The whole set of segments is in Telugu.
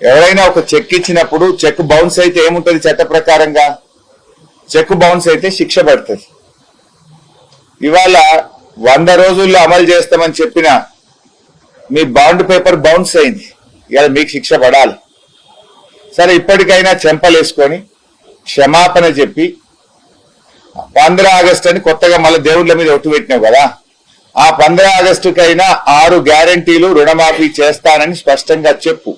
ఎవరైనా ఒక చెక్ ఇచ్చినప్పుడు చెక్ బౌన్స్ అయితే ఏముంటది చట్ట ప్రకారంగా? చెక్ బౌన్స్ అయితే శిక్ష పడుతుంది. ఇవాళ వంద రోజుల్లో అమలు చేస్తామని చెప్పిన మీ బాండ్ పేపర్ బౌన్స్ అయింది. ఇవాళ మీకు శిక్ష పడాలి. సరే ఇప్పటికైనా చెంపలేసుకొని క్షమాపణ చెప్పి పంద్ర ఆగస్ట్ అని కొత్తగా మళ్ళీ దేవుళ్ళ మీద ఒట్టు పెట్టినావు కదా? ఆ పంద్ర ఆగస్టుకైనా ఆరు గ్యారంటీలు రుణమాఫీ చేస్తానని స్పష్టంగా చెప్పు.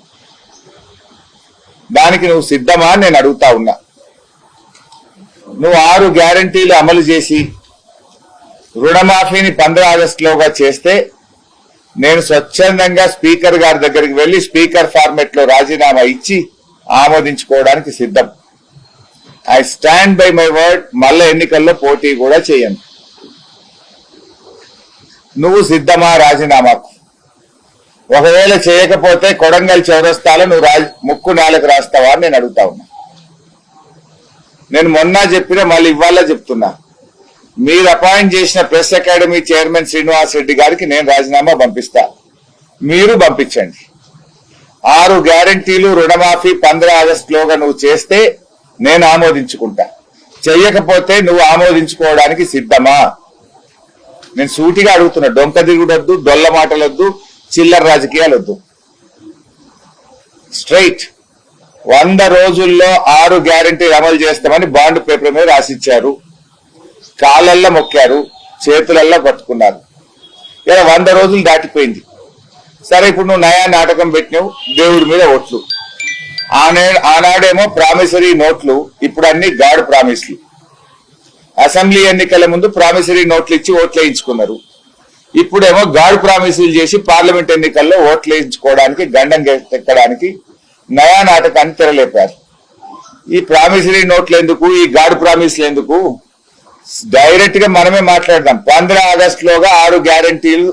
దానికి నువ్వు సిద్ధమా నేను అడుగుతా ఉన్నా. నువ్వు ఆరు గ్యారంటీలు అమలు చేసి రుణమాఫీని పంద్ర ఆగస్టులోగా చేస్తే నేను స్వచ్ఛందంగా స్పీకర్ గారి దగ్గరికి వెళ్ళి స్పీకర్ ఫార్మెట్లో రాజీనామా ఇచ్చి ఆమోదించుకోవడానికి సిద్ధం. I stand by my word మళ్ళా ఎన్నికల్లో పోటీ కూడా చేయను. నువ్వు సిద్ధమా రాజీనామాకు? ఒకవేళ చేయకపోతే కొడంగల్ చౌరస్తాలో నువ్వు రాజ్ ముక్కు నాలుగు రాస్తావా అని నేను అడుగుతా ఉన్నా. నేను మొన్న చెప్పిన మళ్ళీ ఇవాళ చెప్తున్నా. మీరు అపాయింట్ చేసిన press academy chairman Srinivas Reddy గారికి నేను రాజీనామా పంపిస్తా. మీరు పంపించండి. ఆరు గ్యారంటీలు రుణమాఫీ పంద్రా ఆగస్టులోగా నువ్వు చేస్తే నేను ఆమోదించుకుంటా. చెయ్యకపోతే నువ్వు ఆమోదించుకోవడానికి సిద్ధమా? నేను సూటిగా అడుగుతున్నా డొంక దిగుడొద్దు డొల్ల మాటలొద్దు చిల్లర రాజకీయాలు వద్దు. స్ట్రైట్ వంద రోజుల్లో ఆరు గ్యారంటీలు అమలు చేస్తామని బాండ్ పేపర్ మీద రాసిచ్చారు. కాళ్ళల్లో మొక్కారు. చేతులల్లో పట్టుకున్నారు. ఇలా వంద రోజులు దాటిపోయింది. సరే ఇప్పుడు నువ్వు నయా నాటకం పెట్టినావు దేవుడి మీద ఓట్లు. ఆనే ఆనాడేమో ప్రామిసరీ నోట్లు ఇప్పుడు అన్ని గాడ్ ప్రామిస్లు అసెంబ్లీ ఎన్నికల ముందు ప్రామిసరీ నోట్లు ఇచ్చి ఓట్లు వేయించుకున్నారు. ఇప్పుడేమో గాడ్ ప్రామిసులు చేసి పార్లమెంట్ ఎన్నికల్లో ఓట్లు వేయించుకోవడానికి గండం ఎక్కడానికి నయా నాటకాన్ని తెరలేపారు. ఈ ప్రామిసరీ నోట్లు ఎందుకు? ఈ గాడ్ ప్రామిస్లు ఎందుకు? డైరెక్ట్గా మనమే మాట్లాడదాం. పంద్ర ఆగస్ట్ లోగా ఆరు గ్యారంటీలు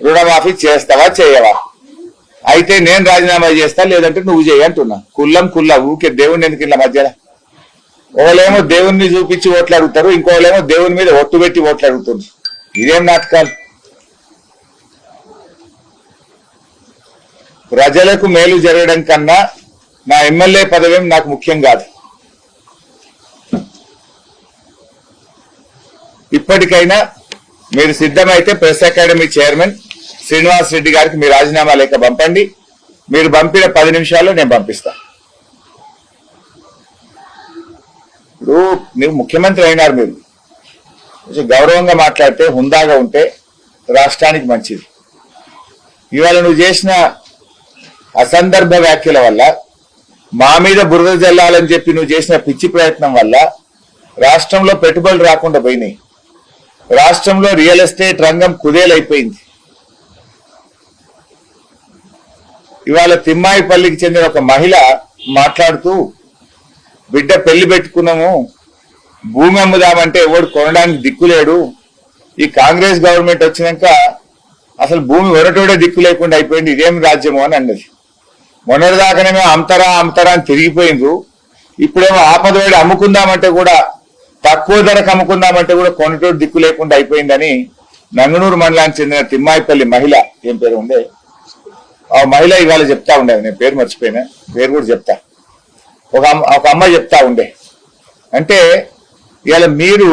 రుణమాఫీ చేస్తావా చేయవా? అయితే నేను రాజీనామా చేస్తా లేదంటే నువ్వు చేయి అంటున్నా. కుల్లం కుల్ల ఊకే దేవుణ్ణి ఎందుకు ఇలా మధ్యలో? ఒకళ్ళేమో దేవుణ్ణి చూపించి ఓట్లు అడుగుతారు ఇంకోళ్ళేమో దేవుని మీద ఒట్టు పెట్టి ఓట్లు అడుగుతారు ఇదేం నాటకాలు? ప్రజలకు మేలు జరగడం కన్నా నా ఎమ్మెల్యే పదవేం నాకు ముఖ్యం కాదు. ఇప్పటికైనా మీరు సిద్ధమైతే press academy chairman Srinivas Reddy గారికి మీ రాజీనామా లేఖ పంపండి. మీరు పంపిన పది నిమిషాల్లో నేను పంపిస్తా. ఇప్పుడు మీరు ముఖ్యమంత్రి అయినారు మీరు. కొంచెం గౌరవంగా మాట్లాడితే హుందాగా ఉంటే రాష్ట్రానికి మంచిది. ఇవాళ నువ్వు చేసిన అసందర్భ వ్యాఖ్యల వల్ల మా మీద బురద జల్లాలని చెప్పి నువ్వు చేసిన పిచ్చి ప్రయత్నం వల్ల రాష్ట్రంలో పెట్టుబడులు రాకుండా పోయినాయి. రాష్ట్రంలో రియల్ ఎస్టేట్ రంగం కుదేలైపోయింది. ఇవాళ తిమ్మాయిపల్లికి చెందిన ఒక మహిళ మాట్లాడుతూ బిడ్డ పెళ్ళి పెట్టుకున్నాము భూమి అమ్ముదామంటే ఎవడు కొనడానికి దిక్కులేడు ఈ కాంగ్రెస్ గవర్నమెంట్ వచ్చినాక అసలు భూమి ఒరటోడే దిక్కు లేకుండా అయిపోయింది ఇదేమి రాజ్యము? అని అన్నది. మొన్నటిదాకానేమో అమ్తరా అమ్తరా అని తిరిగిపోయిండ్రు. ఇప్పుడేమో ఆపదవేడి అమ్ముకుందామంటే కూడా తక్కువ ధరకు అమ్ముకుందామంటే కూడా కొనటోడు దిక్కు లేకుండా అయిపోయిందని నంగనూరు మండలానికి చెందిన తిమ్మాయిపల్లి మహిళ ఏం పేరు ఉండే ఆ మహిళ ఇవాళ చెప్తా ఉండేది నేను పేరు మర్చిపోయినా పేరు కూడా చెప్తా. ఒక అమ్మ ఒక అమ్మాయి చెప్తా ఉండే. అంటే ఇవాళ మీరు